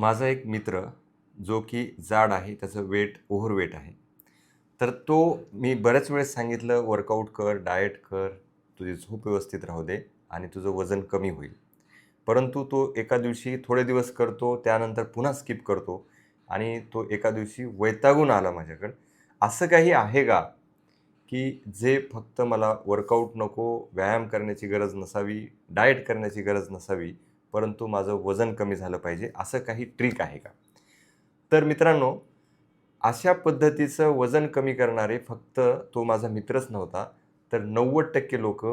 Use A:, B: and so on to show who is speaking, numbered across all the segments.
A: माझा एक मित्र जो की जाड आहे त्याचं वेट ओव्हरवेट आहे. तर तो मी बऱ्याच वेळेस सांगितलं वर्कआउट कर डाएट कर तुझी झोप व्यवस्थित राहू दे आणि तुझं वजन कमी होईल. परंतु तो एका दिवशी थोडे दिवस करतो त्यानंतर पुन्हा स्किप करतो आणि तो एका दिवशी वैतागून आला माझ्याकडं. असं काही आहे का? की जे फक्त मला वर्कआउट नको व्यायाम करण्याची गरज नसावी डाएट करण्याची गरज नसावी परंतु माझं वजन कमी झालं पाहिजे असं काही ट्रिक आहे का? तर मित्रांनो अशा पद्धतीचं वजन कमी करणारे फक्त तो माझा मित्रच नव्हता तर नव्वद टक्के लोक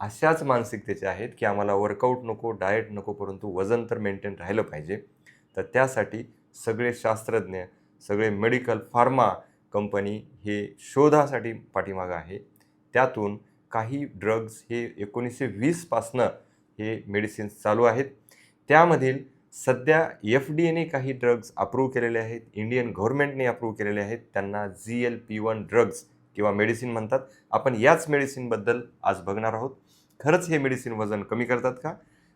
A: अशाच मानसिकतेचे आहेत की आम्हाला वर्कआउट नको डाएट नको परंतु वजन तर मेंटेन राहिलं पाहिजे. तर त्यासाठी सगळे शास्त्रज्ञ सगळे मेडिकल फार्मा कंपनी हे शोधासाठी पाठीमागं आहे. त्यातून काही ड्रग्ज हे एकोणीसशे वीसपासनं हे मेडिसिन्स चालू आहेत. त्यामधील सध्या एफ डी एने काही ड्रग्ज अप्रूव्ह केलेले आहेत. इंडियन गव्हर्नमेंटने अप्रूव्ह केलेले आहेत. त्यांना G L P one drugs किंवा मेडिसिन म्हणतात. आपण याच मेडिसिनबद्दल आज बघणार आहोत. खरंच हे मेडिसिन वजन कमी करतात का?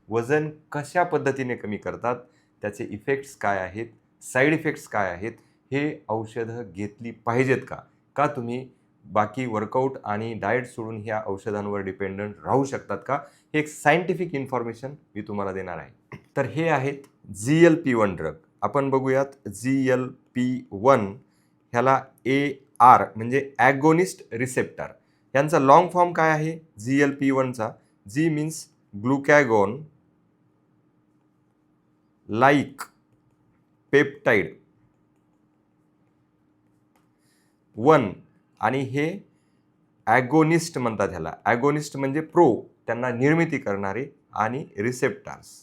A: वजन कशा पद्धतीने कमी करतात? त्याचे इफेक्ट्स काय आहेत? साईड इफेक्ट्स काय आहेत? हे औषधं घेतली पाहिजेत का? का तुम्ही बाकी वर्कआउट आणि डाएट सोडून ह्या औषधांवर डिपेंडंट राहू शकतात का? हे एक सायंटिफिक इन्फॉर्मेशन मी तुम्हाला देणार आहे. तर हे आहेत G L P one drug आपण बघूयात जी एल पी वन ह्याला ए आर म्हणजे ॲगोनिस्ट रिसेप्टर यांचा लॉंग फॉर्म काय आहे? G L P वनचा G means glucagon like peptide one आणि हे ॲगोनिस्ट म्हणतात ह्याला. ॲगोनिस्ट म्हणजे प्रो त्यांना निर्मिती करणारे आणि रिसेप्टार्स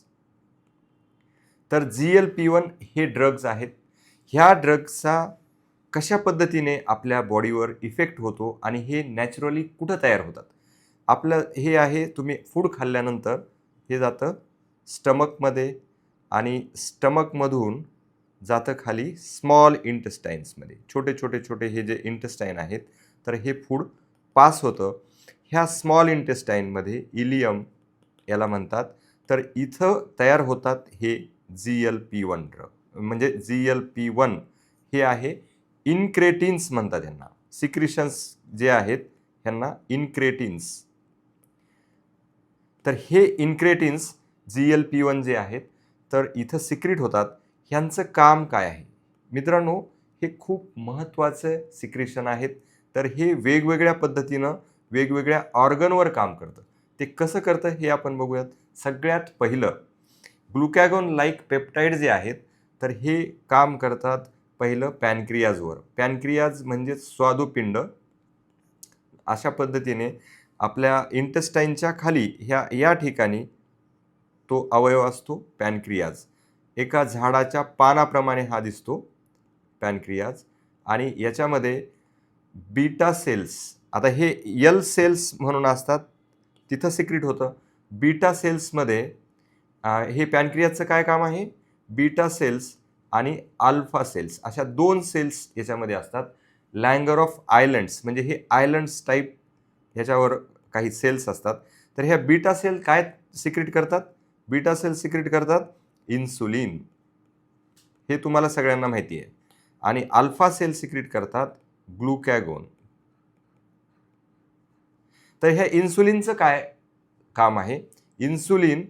A: तर जी एल पी वन हे ड्रग्ज आहेत. ह्या ड्रग्जचा कशा पद्धतीने आपल्या बॉडीवर इफेक्ट होतो आणि हे नॅचरली कुठं तयार होतात? आपलं हे आहे तुम्ही फूड खाल्ल्यानंतर हे जातं स्टमकमध्ये आणि स्टमकमधून जातं खाली स्मॉल इंटेस्टाईन्समध्ये छोटे छोटे छोटे हे जे इंटेस्टाईन आहेत तर हे फूड पास होतं. ह्या स्मॉल इंटेस्टाईनमध्ये इलियम याला म्हणतात. तर इथं तयार होतात हे G L P one drug म्हणजे जी एल पी वन हे आहे इनक्रेटिन्स म्हणतात यांना सिक्रिशन्स जे आहेत ह्यांना इनक्रेटिन्स तर हे incretins G L P one जे आहेत तर इथं सिक्रिट होतात. ह्यांचं काम काय आहे? मित्रांनो हे खूप महत्त्वाचं सिक्रेशन आहेत. तर हे वेगवेगळ्या पद्धतीनं वेगवेगळ्या ऑर्गनवर काम करतं. ते कसं करतं हे आपण बघूयात. सगळ्यात पहिलं ग्लुकॅगॉन लाईक पेप्टाईड जे आहेत तर हे काम करतात पहिलं पॅनक्रियाजवर. पॅनक्रियाज म्हणजेच स्वादुपिंड. अशा पद्धतीने आपल्या इंटेस्टाईनच्या खाली ह्या या ठिकाणी तो अवयव असतो पॅनक्रियाज. एका झाडाच्या पानाप्रमाणे हा दिसतो पॅनक्रियाज. आणि याच्यामध्ये बीटा सेल्स आता हे यल सेल्स म्हणून असतात तिथं सिक्रिट होतं. बीटा सेल्समध्ये हे पॅनक्रियाचं काय काम आहे? बीटा सेल्स आणि अल्फा सेल्स. अशा दोन सेल्स याच्यामध्ये असतात. लँगर ऑफ आयलंड्स म्हणजे हे आयलंड्स टाईप ह्याच्यावर काही सेल्स असतात. तर ह्या बीटा सेल काय सिक्रेट करतात? बीटा सेल सिक्रेट करतात इन्सुलिन हे तुम्हाला सगळ्यांना माहिती आहे. आणि अल्फा सेल सिक्रेट करतात ग्लुकॅगोन तर ह्या इन्सुलिनचं काय काम आहे? इन्सुलिन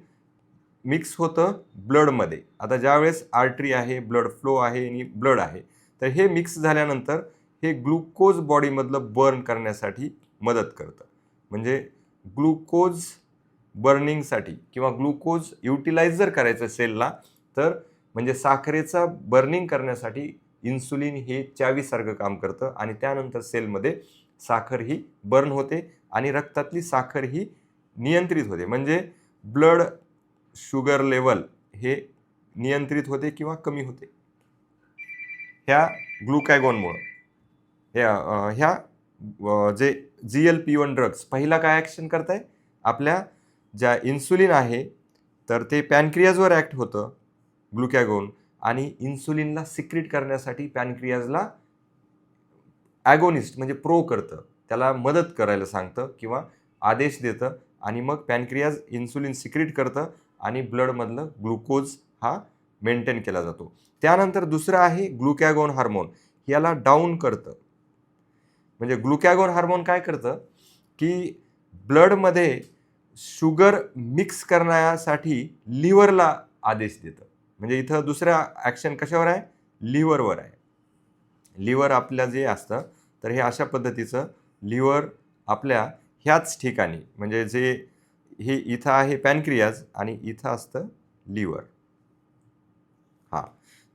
A: मिक्स होतं ब्लडमध्ये. आता ज्यावेळेस आर्टरी आहे ब्लड फ्लो आहे आणि ब्लड आहे तर हे मिक्स झाल्यानंतर हे ग्लुकोज बॉडीमधलं बर्न करण्यासाठी मदत करतं. म्हणजे ग्लुकोज बर्निंगसाठी किंवा ग्लुकोज युटिलाइज जर करायचं सेलला तर म्हणजे साखरेचा बर्निंग करण्यासाठी इन्सुलिन हे चावीसारखं काम करतं आणि त्यानंतर सेलमध्ये साखर ही बर्न होते आणि रक्तातली साखर ही नियंत्रित होते. म्हणजे ब्लड शुगर लेवल हे नियंत्रित होते किंवा कमी होते. ह्या ग्लुकॅगॉनमुळं. ह्या ह्या जे G L P one drugs पहिला काय ॲक्शन करताय? आपल्या ज्या इन्सुलिन आहे तर ते पॅनक्रियाजवर ॲक्ट होतं ग्लुकॅगोन आणि इन्सुलिनला सिक्रिट करण्यासाठी पॅनक्रियाजला ॲगोनिस्ट म्हणजे प्रो करतं. त्याला मदत करायला सांगतं किंवा आदेश देतं आणि मग पॅनक्रियाज इन्सुलिन सिक्रिट करतं आणि ब्लडमधलं ग्लुकोज हा मेंटेन केला जातो. त्यानंतर दुसरं आहे ग्लुकॅगॉन हार्मोन. याला डाऊन करतं. म्हणजे ग्लुकॅगोन हार्मोन काय करतं? की ब्लडमध्ये शुगर मिक्स करण्यासाठी लिव्हरला आदेश देतं. म्हणजे इथं दुसऱ्या ॲक्शन कशावर आहे? लिव्हरवर आहे. लिव्हर आपल्या जे असतं तर हे अशा पद्धतीचं लिव्हर आपल्या ह्याच ठिकाणी म्हणजे जे हे इथं आहे पॅनक्रियाज आणि इथं असतं लिव्हर. हां.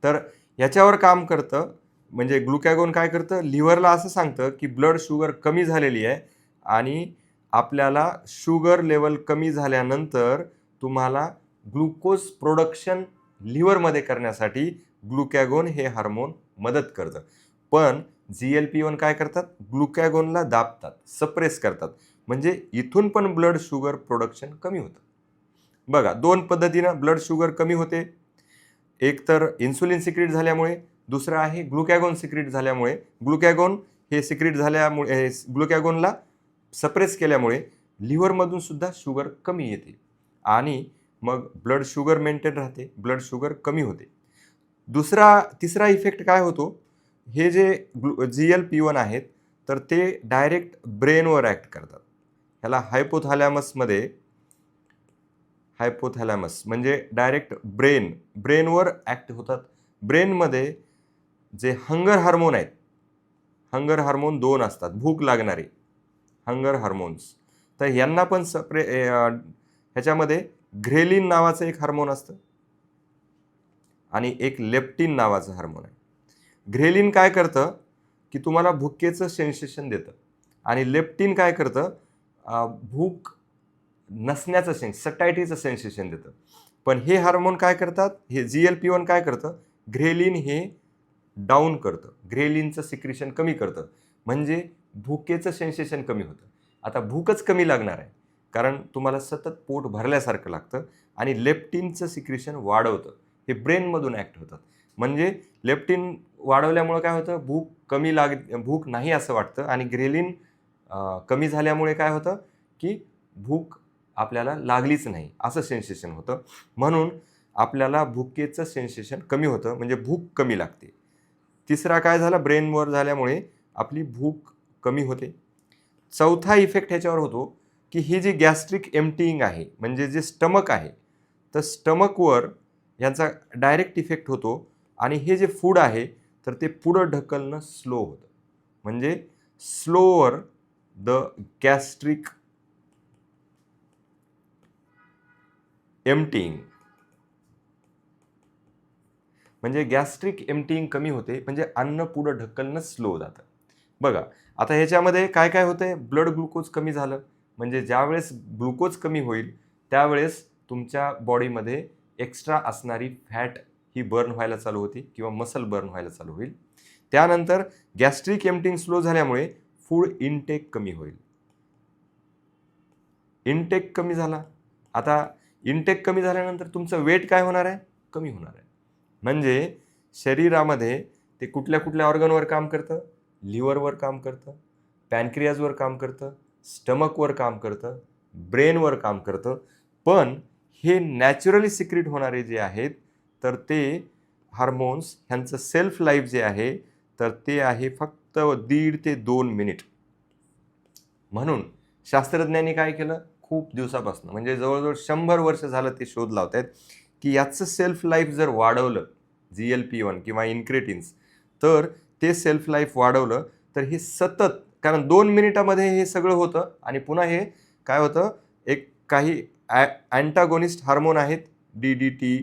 A: तर ह्याच्यावर काम करतं म्हणजे ग्लुकॅगोन काय करतं? लिव्हरला असं सांगतं की ब्लड शुगर कमी झालेली आहे आणि आपल्याला शुगर लेवल कमी झाल्यानंतर तुम्हाला ग्लुकोज प्रोडक्शन लिव्हरमध्ये करण्यासाठी ग्लुकॅगोन हे हार्मोन मदत करतं. पण जी एल पी वन काय करतात? ग्लुकॅगोनला दाबतात सप्रेस करतात. म्हणजे इथून पण ब्लड शुगर प्रोडक्शन कमी होतं. बघा दोन पद्धतीनं ब्लड शुगर कमी होते. एक तर इन्सुलिन सिक्रेट झाल्यामुळे दुसरं आहे ग्लुकॅगॉन सिक्रेट झाल्यामुळे. ग्लुकॅगॉन हे सिक्रेट झाल्यामुळे ग्लुकॅगॉनला सप्रेस केल्यामुळे लिव्हरमधून सुद्धा शुगर कमी येते. आणि मग ब्लड शुगर मेंटेन राहते ब्लड शुगर कमी होते. दुसरा तिसरा इफेक्ट काय होतो? हे जे ग्लु जी एल पी वन आहेत तर ते डायरेक्ट ब्रेनवर ॲक्ट करतात. ह्याला हायपोथॅलॅमसमध्ये हायपोथॅलॅमस म्हणजे डायरेक्ट ब्रेन ब्रेनवर ॲक्ट होतात. ब्रेनमध्ये जे हंगर हार्मोन आहेत हंगर हार्मोन दोन असतात भूक लागणारे हंगर हार्मोन्स तर यांना पण सप्रे ह्याच्यामध्ये ग्रेलिन नावाचं एक हार्मोन असतं. आणि एक लेप्टिन नावाचं हार्मोन आहे. ग्रेलिन काय करतं? की तुम्हाला भुकेचं सेन्सेशन देतं. आणि लेप्टिन काय करतं? भूक नसण्याचं सेन्स सटायटीचं सेन्सेशन देतं. पण हे हार्मोन काय करतात? हे जी एल पी वन काय करतं? ग्रेलिन हे डाऊन करतं. ग्रेलिनचं सिक्रिशन कमी करतं. म्हणजे भूकेचं सेन्सेशन कमी होतं. आता भूकच कमी लागणार आहे. कारण तुम्हाला सतत पोट भरल्यासारखं लागतं आणि लेप्टिनचं सिक्रिशन वाढवतं. हे ब्रेनमधून ॲक्ट होतात म्हणजे लेप्टिन वाढवल्यामुळं काय होतं? भूक कमी लाग भूक नाही असं वाटतं आणि ग्रेलिन कमी झाल्यामुळे काय होतं की भूक आपल्याला लागलीच नाही असं सेन्सेशन होतं. म्हणून आपल्याला भुकेचं सेन्सेशन कमी होतं म्हणजे भूक कमी लागते. तिसरा काय झाला? ब्रेनवर झाल्यामुळे आपली भूक कमी होते. चौथा इफेक्ट ह्याच्यावर होतो की ही जी गॅस्ट्रिक एम्प्टिंग आहे म्हणजे जे स्टमक आहे तर स्टमकवर याचा डायरेक्ट इफेक्ट होतो आणि हे जे फूड आहे तर ते पुढं ढकलणं स्लो होतं. म्हणजे स्लोअर द गॅस्ट्रिक एम्टिंग म्हणजे गॅस्ट्रिक एम्टिंग कमी होते म्हणजे अन्न पुढं ढकलणं स्लो जातं. बघा आता ह्याच्यामध्ये काय काय होतंय? ब्लड ग्लुकोज कमी झालं. म्हणजे ज्यावेळेस ग्लुकोज कमी होईल त्यावेळेस तुमच्या बॉडीमध्ये एक्स्ट्रा असणारी फॅट ही बर्न व्हायला चालू होती किंवा मसल बर्न व्हायला चालू होईल. त्यानंतर गॅस्ट्रिक एम्टिंग स्लो झाल्यामुळे फूड इनटेक कमी होईल. इनटेक कमी झाला. आता इनटेक कमी झाल्यानंतर तुमचं वेट काय होणार आहे? कमी होणार आहे. म्हणजे शरीरामध्ये ते कुठल्या कुठल्या ऑर्गनवर काम करतं? लिव्हरवर काम करतं पॅनक्रियाजवर काम करतं स्टमकवर काम करतं ब्रेनवर काम करतं. पण हे नॅचरली सिक्रेट होणारे जे आहेत तर ते हार्मोन्स ह्यांचं सेल्फ लाईफ जे आहे तर ते आहे फक्त दीड ते दोन मिनिट. म्हणून शास्त्रज्ञांनी काय केलं? खूप दिवसापासून म्हणजे जवळजवळ शंभर वर्ष झालं ते शोध लावत आहेत की याचं सेल्फ लाईफ जर वाढवलं जी एल पी वन किंवा इन्क्रेटिन्स तर ते सेल्फ लाईफ वाढवलं तर हे सतत कारण दोन मिनिटामध्ये हे सगळं होतं आणि पुन्हा हे काय होतं? एक काही ॲ अँटागोनिस्ट हार्मोन आहेत डी डी टी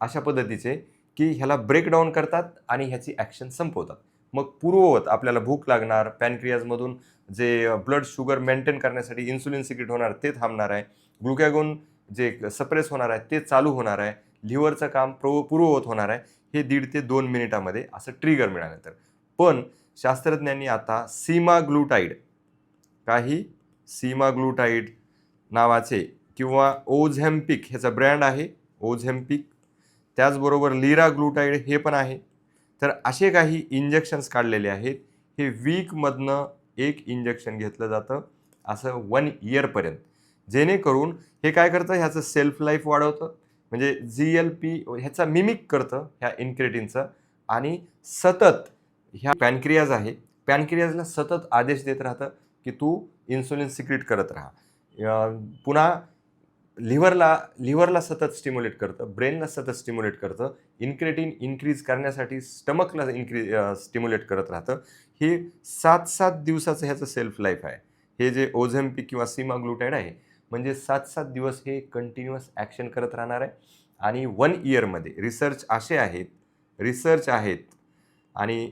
A: अशा पद्धतीचे की ह्याला ब्रेकडाऊन करतात आणि ह्याची ॲक्शन संपवतात. मग पूर्ववत आपल्याला भूक लागणार पॅनक्रियाजमधून जे ब्लड शुगर मेंटेन करण्यासाठी इन्सुलिन सिक्रेट होणार ते थांबणार आहे. ग्लुकॅगोन जे सप्रेस होणार आहे ते चालू होणार आहे. लिव्हरचं काम प्रो पूर्ववत होणार आहे. हे दीड ते दोन मिनिटामध्ये असं ट्रिगर मिळाल्यानंतर पण शास्त्रज्ञांनी आता सीमा ग्लुटाईड काही सीमा ग्लुटाईड नावाचे किंवा ओझेम्पिक ह्याचा ब्रँड आहे ओझेम्पिक. त्याचबरोबर लिरा ग्लुटाईड हे पण आहे. तर असे काही इंजेक्शन्स काढलेले आहेत. हे वीकमधनं एक इंजेक्शन घेतलं जातं. असं वन इयरपर्यंत जेणेकरून हे काय करतं? ह्याचं सेल्फ लाईफ वाढवतं. म्हणजे जी एल पी ह्याचा मिमिक करतं ह्या इन्क्रेटिनचं आणि सतत ह्या पॅनक्रियाज आहे. पॅनक्रियाजला सतत आदेश देत राहतं की तू इन्सुलिन सिक्रिट करत राहा. पुन्हा लिव्हरला लिव्हरला सतत स्टिम्युलेट करतं ब्रेनला सतत स्टिम्युलेट करतं इन्क्रेटिन इन्क्रीज करण्यासाठी स्टमकला इन्क्री स्टिम्युलेट करत राहतं. हे सात सात दिवसाचं ह्याचं सेल्फ लाईफ आहे. हे जे ओझेम्पिक किंवा सीमाग्लुटाईड आहे म्हणजे सात सात दिवस हे कंटिन्युअस ॲक्शन करत राहणार आहे. आणि वन इयरमध्ये रिसर्च असे आहेत रिसर्च आहेत आणि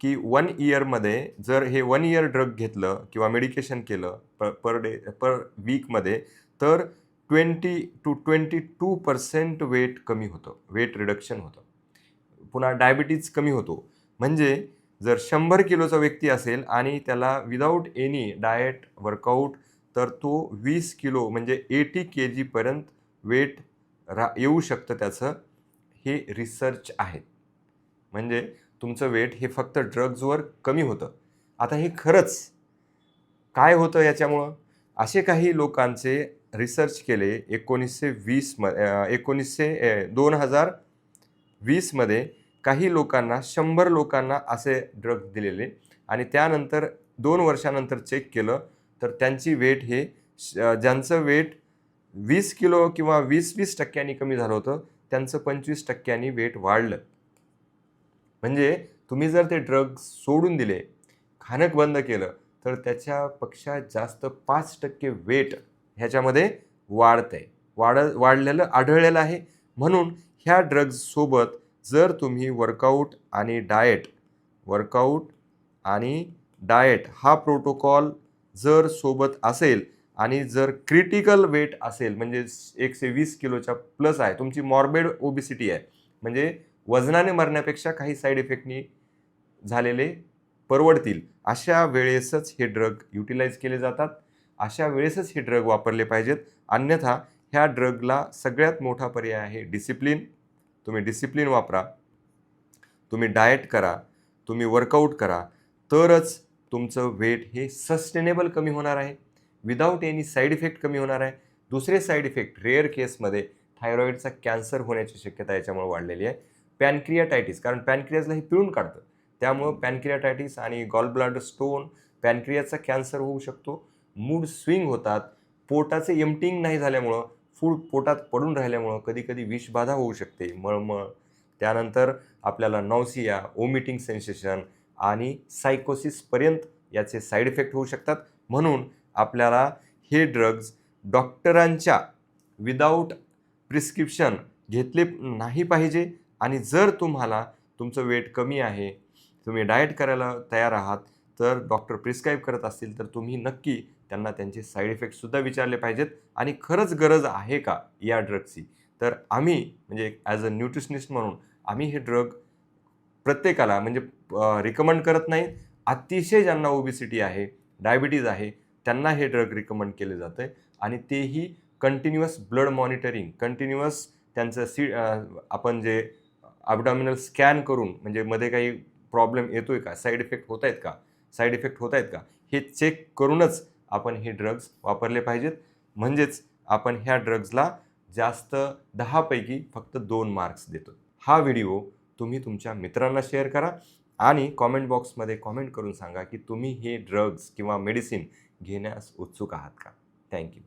A: की वन इयरमध्ये जर हे वन इयर ड्रग घेतलं किंवा मेडिकेशन केलं प पर डे पर वीकमध्ये तर twenty two twenty two percent weight कमी होतं. वेट रिडक्शन होतं. पुन्हा डायबिटीज कमी होतो. म्हणजे जर शंभर किलोचा व्यक्ती असेल आणि त्याला विदाऊट एनी डाएट वर्कआउट तर तो वीस किलो म्हणजे एटी के जीपर्यंत वेट रा येऊ शकतं त्याचं. हे रिसर्च आहे. म्हणजे तुमचं वेट हे फक्त ड्रग्जवर कमी होतं. आता हे खरंच काय होतं याच्यामुळं? असे काही लोकांचे रिसर्च केले एकोणीसशे वीस म एकोणीसशे दोन हजार वीसमध्ये काही लोकांना शंभर लोकांना असे ड्रग दिलेले आणि त्यानंतर दोन वर्षानंतर चेक केलं तर त्यांची वेट हे श- ज्यांचं वेट वीस किलो किंवा वीस वीस टक्क्यांनी कमी झालं होतं त्यांचं पंचवीस टक्क्यांनी वेट वाढलं. म्हणजे तुम्ही जर ते ड्रग सोडून दिले खाणं बंद केलं तर त्याच्यापेक्षा जास्त पाच टक्के वेट ह्याच्यामध्ये वाढतं आहे वाढ वाढलेलं आढळलेलं आहे. म्हणून ह्या ड्रग्जसोबत जर तुम्ही वर्कआउट आणि डाएट वर्कआउट आणि डाएट हा प्रोटोकॉल जर सोबत असेल आणि जर क्रिटिकल वेट असेल म्हणजे एकशे वीस किलोच्या प्लस आहे तुमची मॉर्बेड ओबिसिटी आहे म्हणजे वजनाने मरण्यापेक्षा काही साईड इफेक्टनी झालेले परवडतील. अशा वेळेसच हे ड्रग युटिलाइज केले जातात. अशा वेळेसच हे ड्रग वापरले पाहिजेत. अन्यथा ह्या ड्रगला सगळ्यात मोठा पर्याय आहे डिसिप्लिन तुम्ही डिसिप्लिन वापरा. तुम्ही डाएट करा. तुम्ही वर्कआउट करा. तरच तुमचं वेट हे सस्टेनेबल कमी होणार आहे. विदाऊट एनी साईड इफेक्ट कमी होणार आहे. दुसरे साईड इफेक्ट रेअर केसमध्ये थायरॉईडचा कॅन्सर होण्याची शक्यता याच्यामुळे वाढलेली आहे. पॅनक्रियाटायटिस कारण पॅनक्रियाजला हे पिळून काढतं. त्यामुळं पॅनक्रियाटायटिस आणि गॉल ब्लाडर स्टोन पॅनक्रियाचा कॅन्सर होऊ शकतो. मूड स्विंग होतात. पोटाचे एम्टिंग नाही झाल्यामुळं फूड पोटात पडून राहिल्यामुळं कधीकधी विषबाधा होऊ शकते. मळमळ. त्यानंतर आपल्याला नॉसिया ओमिटिंग सेन्सेशन आणि सायकोसिसपर्यंत याचे साईड इफेक्ट होऊ शकतात. म्हणून आपल्याला हे ड्रग्ज डॉक्टरांच्या विदाऊट प्रिस्क्रिप्शन घेतले नाही पाहिजे. आणि जर तुम्हाला तुमचं वेट कमी आहे तुम्ही डाएट करायला तयार आहात तर डॉक्टर प्रिस्क्राईब करत असतील तर तुम्ही नक्की त्यांना त्यांचे साईड इफेक्टसुद्धा विचारले पाहिजेत. आणि खरंच गरज आहे का या ड्रगची तर आम्ही म्हणजे ॲज अ न्यूट्रिशनिस्ट म्हणून आम्ही हे ड्रग प्रत्येकाला म्हणजे रिकमेंड करत नाही. अतिशय ज्यांना ओबिसिटी आहे डायबिटीज आहे त्यांना हे ड्रग रिकमेंड केले जातं आहे आणि तेही कंटिन्युअस ब्लड मॉनिटरिंग कंटिन्युअस त्यांचं सी आपण जे ॲबडॉमिनल स्कॅन करून म्हणजे मध्ये काही प्रॉब्लेम येतो आहे का? साईड इफेक्ट होत आहेत का? साईड इफेक्ट होत आहेत का? हे चेक करूनच आपण हे ड्रग्ज वापरले पाहिजेत. म्हणजेच आपण ह्या ड्रग्जला जास्त दहापैकी फक्त दोन मार्क्स देतो. हा व्हिडिओ तुम्ही तुमच्या मित्रांना शेअर करा आणि कॉमेंट बॉक्समध्ये कॉमेंट करून सांगा की तुम्ही हे ड्रग्ज किंवा मेडिसिन घेण्यास उत्सुक आहात का? थँक्यू